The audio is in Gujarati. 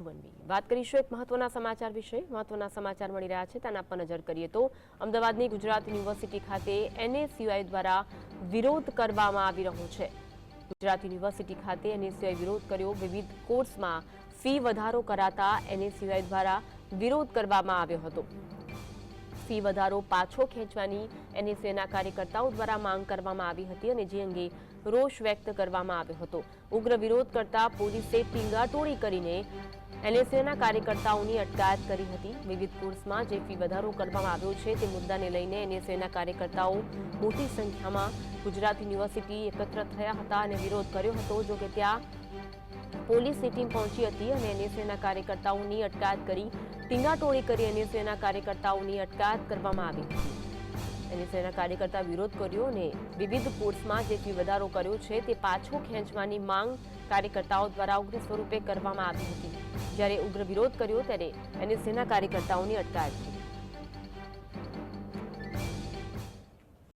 જુવનવી વાત કરીશું એક મહત્વના સમાચાર વિશે. મહત્વના સમાચાર મળી રહ્યા છે, તેના પર નજર કરીએ તો અમદાવાદની ગુજરાત યુનિવર્સિટી ખાતે એનએસયુઆઈ દ્વારા વિરોધ કરવામાં આવી રહ્યો છે. ગુજરાત યુનિવર્સિટી ખાતે એનએસયુઆઈ વિરોધ કર્યો. વિવિધ કોર્સમાં ફી વધારો કરાતા એનએસયુઆઈ દ્વારા વિરોધ કરવામાં આવ્યો હતો. ફી વધારો પાછો ખેંચવાની એનએસએના કાર્યકર્તાઓ દ્વારા માંગ કરવામાં આવી હતી અને જે અંગે રોષ વ્યક્ત કરવામાં આવ્યો હતો. ઉગ્ર વિરોધ કરતા પોલીસે ટીંગાટોળી કરીને એનએસએના કાર્યકર્તાઓની અટકાયત કરી હતી. વિવિધ કોર્સમાં જે ફી વધારો કરવામાં આવ્યો છે તે મુદ્દાને લઈને એનએસએના કાર્યકર્તાઓ મોટી સંખ્યામાં ગુજરાત યુનિવર્સિટી એકત્ર થયા હતા અને વિરોધ કર્યો હતો. જો કે ત્યાં પોલીસની ટીમ પહોંચી હતી અને એનએસએના કાર્યકર્તાઓની અટકાયત કરી ટીંગાટોળી કરી એનએસએના કાર્યકર્તાઓની અટકાયત કરવામાં આવી હતી. એનએસએના કાર્યકર્તા વિરોધ કર્યો અને વિવિધ કોર્સમાં જે ફી વધારો કર્યો છે તે પાછો ખેંચવાની માંગ કાર્યકર્તાઓ દ્વારા ઉગ્ર સ્વરૂપે કરવામાં આવી હતી. જ્યારે ઉગ્ર વિરોધ કર્યો ત્યારે એનએસએના કાર્યકર્તાઓની અટકાયત થઈ.